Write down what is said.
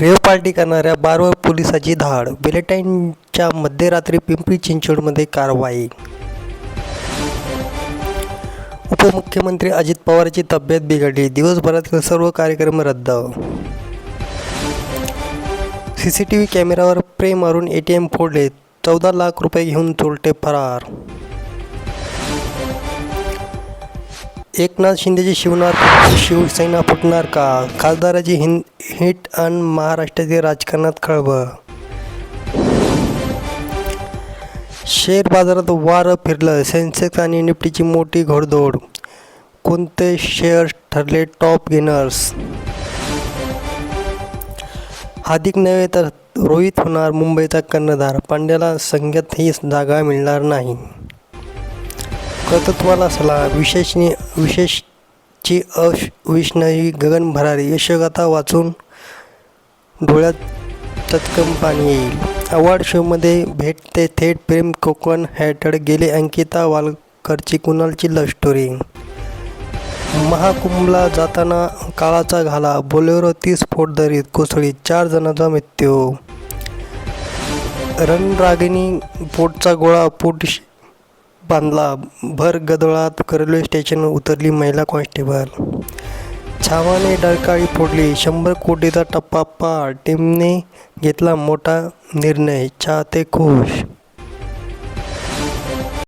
Rave party करणाऱ्या बारवर पोलिसाची धाड. व्हॅलेंटाईनच्या मध्यरात्री पिंपरी चिंचवडमध्ये कारवाई. उपमुख्यमंत्री अजित पवारची तब्येत बिघडली. दिवसभरातील सर्व कार्यक्रम रद्द. सी सी टी व्ही कॅमेऱ्यावर प्रे मारून ए टी एम फोडले. चौदा लाख रुपये घेऊन चोरटे फरार. एकनाथ शिंदेची शिवणार शिवसेना फुटणार का? खासदाराची हिंद हिट आणि महाराष्ट्रातील राजकारणात खळबळ. शेअर बाजारात वारं फिरलं सेन्सेक्स आणि निफ्टीची मोठी घोडदौड. कोणते शेअर्स ठरले? Top gainers. अधिक नव्हे तर रोहित होणार मुंबईचा कर्णधार. पांड्याला संघातही जागा मिळणार नाही. कर्तृत्वाला सलाह विशेषनी विशेषची अविष्णवी गगन भरारी यशगाथा वाचून डोळ्यात तत्कम पाणी येईल. अवॉर्ड शोमध्ये भेटते थेट प्रेम कोकण हॅटड गेले अंकिता वालकरची कुणालची लव्ह स्टोरी महाकुंभला जाताना काळाचा घाला बोलेरो तीस स्फोट दरीत कोसळी चार जणांचा मृत्यू. रणरागिणी पोटचा गोळा पोट बांधला. भर गदळात रेल्वे स्टेशन उतरली महिला कॉन्स्टेबल. छावाने डरकाळी फोडली. शंभर कोटीचा टप्पा पार. टीमने घेतला मोठा निर्णय. चाहते खुश